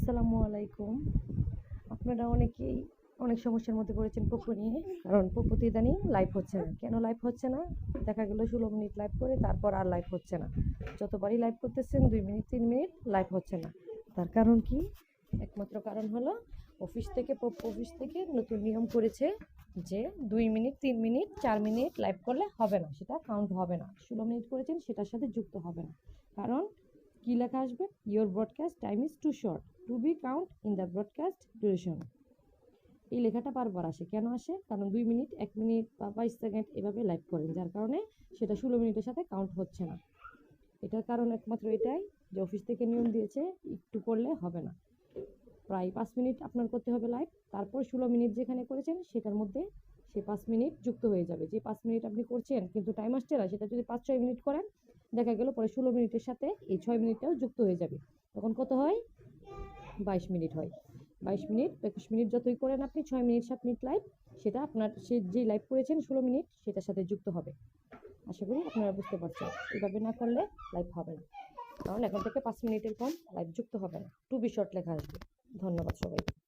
আসসালামু আলাইকুম। আপনারা অনেকেই অনেক সমস্যার মধ্যে পড়েছেন পপু নিয়ে, কারণ পপুতে ইদানিং লাইভ হচ্ছে না। কেন লাইভ হচ্ছে না? দেখা গেল ষোলো মিনিট লাইভ করে, তারপর আর লাইভ হচ্ছে না। যতবারই লাইভ করতেছেন, দুই মিনিট, তিন মিনিট লাইভ হচ্ছে না। তার কারণ কি? একমাত্র কারণ হলো অফিস থেকে, পপু অফিস থেকে নতুন নিয়ম করেছে যে দুই মিনিট, তিন মিনিট, চার মিনিট লাইভ করলে হবে না। সেটা কাউন্ট হবে না। ষোলো মিনিট করেছেন, সেটার সাথে যুক্ত হবে না। কারণ কি লেখা আসবে? Your broadcast time is too short to be count in the broadcast duration এই লেখাটা বারবার আসে। কেন আসে? কারণ দুই মিনিট, এক মিনিট বা বাইশ সেকেন্ড এভাবে লাইভ করেন, যার কারণে সেটা ষোলো মিনিটের সাথে কাউন্ট হচ্ছে না। এটার কারণ একমাত্র এটাই, যে অফিস থেকে নিয়ম দিয়েছে, একটু করলে হবে না। প্রায় পাঁচ মিনিট আপনার করতে হবে লাইভ তারপর ষোলো মিনিট যেখানে করেছেন, সেটার মধ্যে সে পাঁচ মিনিট যুক্ত হয়ে যাবে। যে পাঁচ মিনিট আপনি করছেন, কিন্তু টাইম আসছে না, সেটা যদি পাঁচ ছয় মিনিট করেন দেখা গেল পরে ষোলো মিনিটের সাথে এই ছয় মিনিটটাও যুক্ত হয়ে যাবে। তখন কত হয়? বাইশ মিনিট হয়। বাইশ মিনিট, একুশ মিনিট যতই করেন আপনি, ছয় মিনিট, সাত মিনিট লাইভ সেটা আপনার, সে যে লাইভ করেছেন ষোলো মিনিট, সেটার সাথে যুক্ত হবে। আশা করি আপনারা বুঝতে পারছেন। এভাবে না করলে লাইভ হবে না। কারণ এখন থেকে পাঁচ মিনিটের কম লাইভ যুক্ত হবে না। টু বি শর্ট লেখা আসবে। ধন্যবাদ সবাই